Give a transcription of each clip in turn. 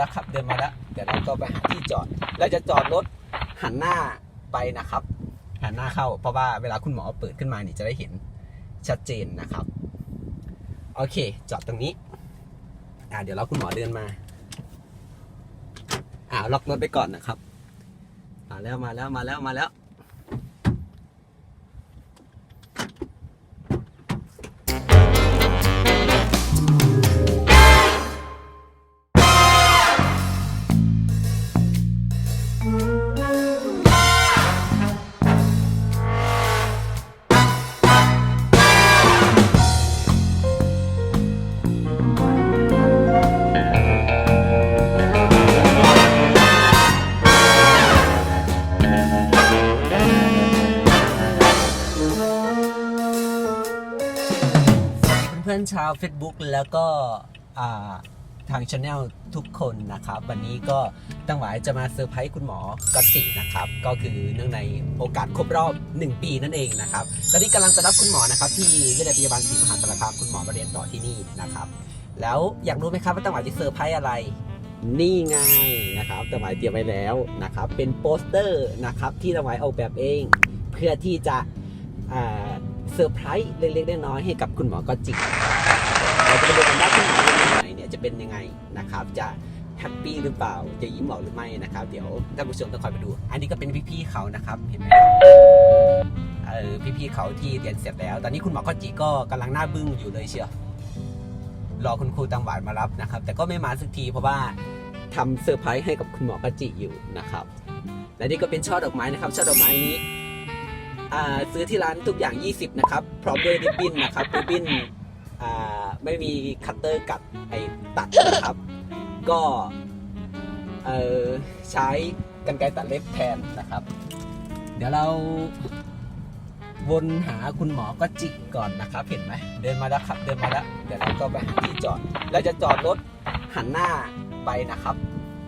นะครับเดินมาแล้วเดี๋ยวเราก็ไปหาที่จอดเราจะจอดรถหันหน้าไปนะครับหันหน้าเข้า เพราะว่าเวลาคุณหมอเปิดขึ้นมาเนี่ยจะได้เห็นชัดเจนนะครับ โอเค จอดตรงนี้ อ่าเดี๋ยวเราคุณหมอเดินมา อ่าล็อกรถไปก่อนนะครับ มาแล้วมาแล้วมาแล้วมาแล้ว พื่อนๆชาว Facebook แล้วก็ทางช anel ทุกคนนะครับ วันนี้ก็ตั้งหวายจะมาเซอร์ไพรส์คุณหมอกอตจินะครับ ก็คือเนื่องในโอกาสครบรอบ 1 ปีนั่นเองนะครับตอนนี้กำลังจะรับคุณหมอนะครับ ที่วิทยาลัยพยาบาลศรีมหาสารคามคุณหมอมาเรียนต่อที่นี่นะครับ แล้วอยากรู้ไหมครับว่าตั้งหวายจะเซอร์ไพรส์อะไรนี่ไงนะครับตั้งหวายเตรียมไว้แล้วนะครับ เป็นโปสเตอร์นะครับที่ตั้งหวายออกแบบเอง เพื่อที่จะอ่า เซอร์ไพรส์เล็กๆน้อยๆให้กับคุณหมอกอตจิเราจะไปดูกันว่าคุณหมอคนไหนเนี่ยจะเป็นยังไงนะครับ จะแฮปปี้หรือเปล่า จะยิ้มออกหรือไม่นะครับ เดี๋ยวท่านผู้ชมต้องคอยไปดู อันนี้ก็เป็นพี่ๆเขานะครับ เห็นไหมครับเออพี่ๆเขาที่เรียนเสร็จแล้ว ตอนนี้คุณหมอก็จิก็กำลังหน้าบึ้งอยู่เลยเชียว รอคุณครูตังหวานมารับนะครับ แต่ก็ไม่มาสักทีเพราะว่าทำเซอร์ไพรส์ให้กับคุณหมอกจิอยู่นะครับ และนี่ก็เป็นช่อดอกไม้นะครับ ช่อดอกไม้นี้ ซื้อที่ร้านทุกอย่าง 20 นะครับ พร้อมด้วยริบบิ้นนะครับริบบิ้นไม่มีคัตเตอร์กัดไอ้ตัดนะครับ ก็ใช้กันไกรตัดเล็บแทนนะครับ เดี๋ยวเราวนหาคุณหมอก็จิกก่อนนะครับ เห็นไหมเดินมาแล้วครับ เดินมาแล้ว เดี๋ยวเราก็ไปหาที่จอดเราจะจอดรถหันหน้าไปนะครับ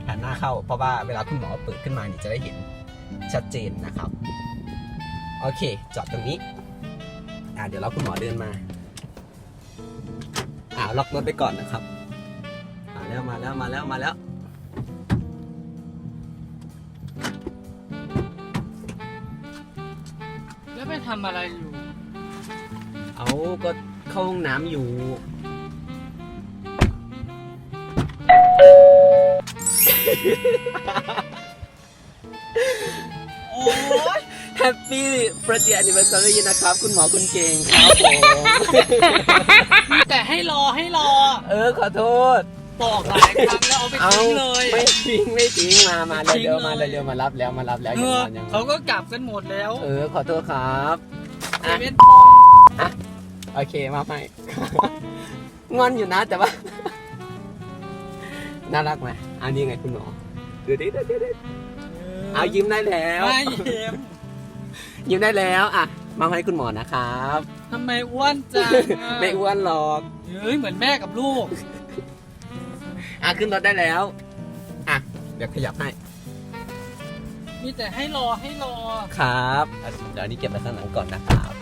หันหน้าเข้า เพราะว่าเวลาคุณหมอเปิดขึ้นมานี่จะได้เห็นชัดเจนนะครับ โอเค จอดตรงนี้ อ่าเดี๋ยวเราคุณหมอเดินมา อ่าล็อกรถไปก่อนนะครับ มาแล้วมาแล้วมาแล้วมาแล้วแล้วไปทำอะไรอยู่ เอาก็เข้าห้องน้ำอยู่ แฮปปี้เ i r ร d แอนนิเวอร์ซารีนะครับ คุณหมอคุณเก่งครับผมมีแต่ให้รอให้รอเออขอโทษ บอกหลายครั้งแล้วเอาไปเอาทิ้งเลย ไม่ทิ้งไม่ทิ้งมามาทิ้งเร็วๆมาเลยเร็วๆมารับแล้วมารับแล้วเอยังอมายังเขาก็กลับกันหมดแล้วเออขอโทษครับเซอะเว่นปองโอเคมาให้งอนอยู่นะแต่ว่า น่ารักไหมอันนี้ไงคุณหมอดูดิดูดิดูดิเอายิ้มได้แล้ว ไม่เย็ม ยิ้มได้แล้วอะมาให้คุณหมอนะครับทำไมอ้วนจังอะไม่อ้วนหรอกเฮ้ยเหมือนแม่กับลูก อะขึ้นรถได้แล้วอะเดี๋ยวขยับให้มีแต่ให้รอให้รอ ครับอะเดี๋ยวอันนี้เก็บไว้ข้างหลังก่อนนะครับ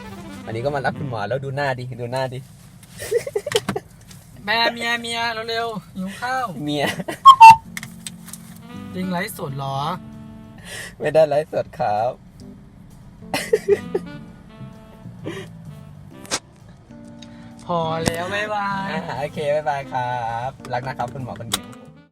วันนี้ก็มารับคุณหมอแล้วดูหน้าดิดูหน้าดิแม่เมียเมียเร็วๆหิวข้าวเมีย จริงไลฟ์สดเหรอ ไม่ได้ไลฟ์สดครับ พอแล้ว บ๊ายบาย อะโอเค บ๊ายบายครับ รักนะครับ คุณหมอคนเก่ง